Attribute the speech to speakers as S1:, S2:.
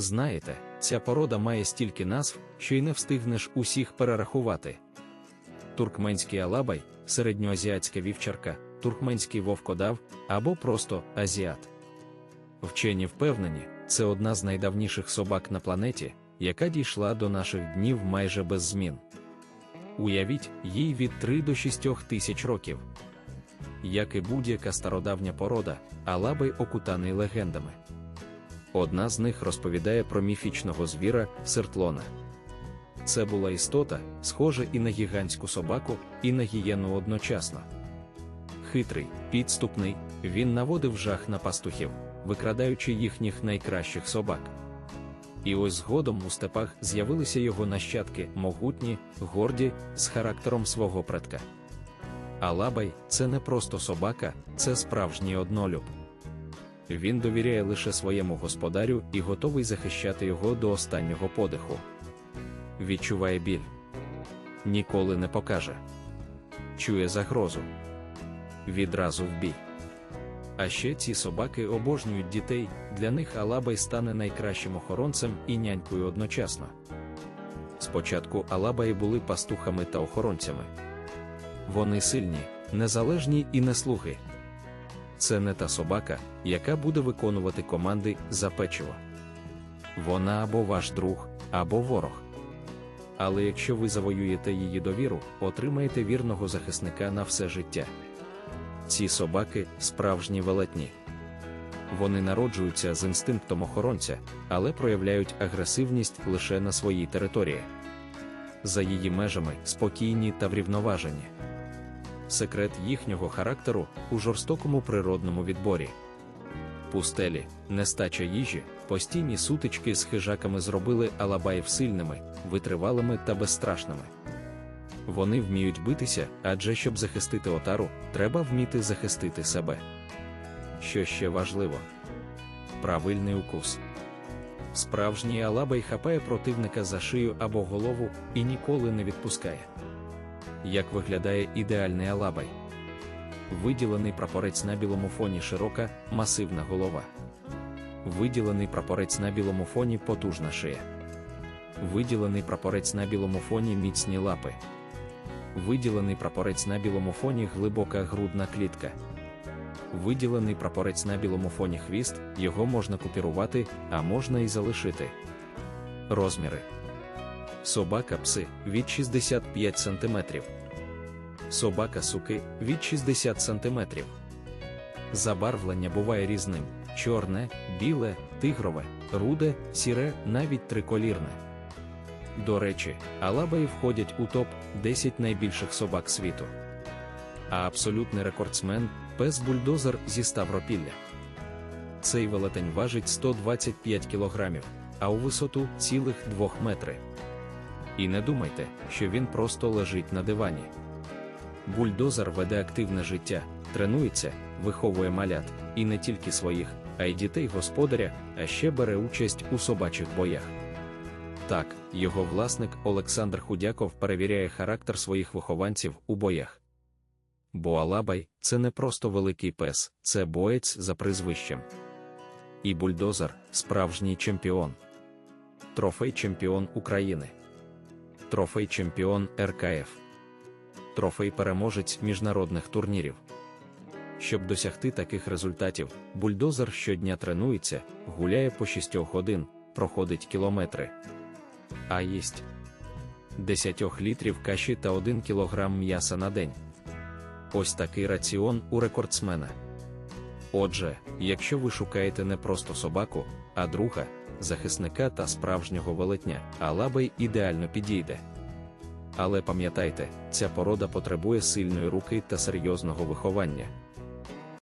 S1: Знаєте, ця порода має стільки назв, що й не встигнеш усіх перерахувати. Туркменський алабай, середньоазіатська вівчарка, туркменський вовкодав або просто азіат. Вчені впевнені, це одна з найдавніших собак на планеті, яка дійшла до наших днів майже без змін. Уявіть, їй від 3 до 6 тисяч років. Як і будь-яка стародавня порода, алабай окутаний легендами. Одна з них розповідає про міфічного звіра сертлона. Це була істота, схожа і на гігантську собаку, і на гієну одночасно. Хитрий, підступний, він наводив жах на пастухів, викрадаючи їхніх найкращих собак. І ось згодом у степах з'явилися його нащадки, могутні, горді, з характером свого предка. Алабай це не просто собака, це справжній однолюб. Він довіряє лише своєму господарю і готовий захищати його до останнього подиху. Відчуває біль. Ніколи не покаже. Чує загрозу. Відразу в бій. А ще ці собаки обожнюють дітей, для них Алабай стане найкращим охоронцем і нянькою одночасно. Спочатку Алабаї були пастухами та охоронцями. Вони сильні, незалежні і не слуги. Це не та собака, яка буде виконувати команди за печиво. Вона або ваш друг, або ворог. Але якщо ви завоюєте її довіру, отримаєте вірного захисника на все життя. Ці собаки справжні велетні. Вони народжуються з інстинктом охоронця, але проявляють агресивність лише на своїй території. За її межами спокійні та врівноважені. Секрет їхнього характеру у жорстокому природному відборі. Пустелі, нестача їжі, постійні сутички з хижаками зробили алабаїв сильними, витривалими та безстрашними. Вони вміють битися, адже щоб захистити отару, треба вміти захистити себе. Що ще важливо? Правильний укус. Справжній алабай хапає противника за шию або голову і ніколи не відпускає. Як виглядає ідеальний алабай? Виділений прапорець на білому фоні широка, масивна голова. Виділений прапорець на білому фоні потужна шия. Виділений прапорець на білому фоні міцні лапи. Виділений прапорець на білому фоні глибока грудна клітка. Виділений прапорець на білому фоні хвіст, його можна купірувати, а можна і залишити. Розміри Собака пси від 65 см. Собака суки від 60 см. Забарвлення буває різним: чорне, біле, тигрове, руде, сіре, навіть триколірне. До речі, алабаї входять у топ 10 найбільших собак світу. А абсолютний рекордсмен пес бульдозер зі Ставропілля. Цей велетень важить 125 кілограмів, а у висоту цілих 2 метри. І не думайте, що він просто лежить на дивані. Бульдозер веде активне життя, тренується, виховує малят, і не тільки своїх, а й дітей господаря, а ще бере участь у собачих боях. Так, його власник Олександр Худяков перевіряє характер своїх вихованців у боях. Бо Алабай це не просто великий пес, це боєць за призвищем. І бульдозер справжній чемпіон. Трофей чемпіон України. Трофей чемпіон РКФ. Трофей переможець міжнародних турнірів. Щоб досягти таких результатів, бульдозер щодня тренується, гуляє по 6 годин, проходить кілометри. А їсть 10 літрів каші та 1 кілограм м'яса на день. Ось такий раціон у рекордсмена. Отже, якщо ви шукаєте не просто собаку, а друга, захисника та справжнього велетня, алабай ідеально підійде. Але пам'ятайте, ця порода потребує сильної руки та серйозного виховання.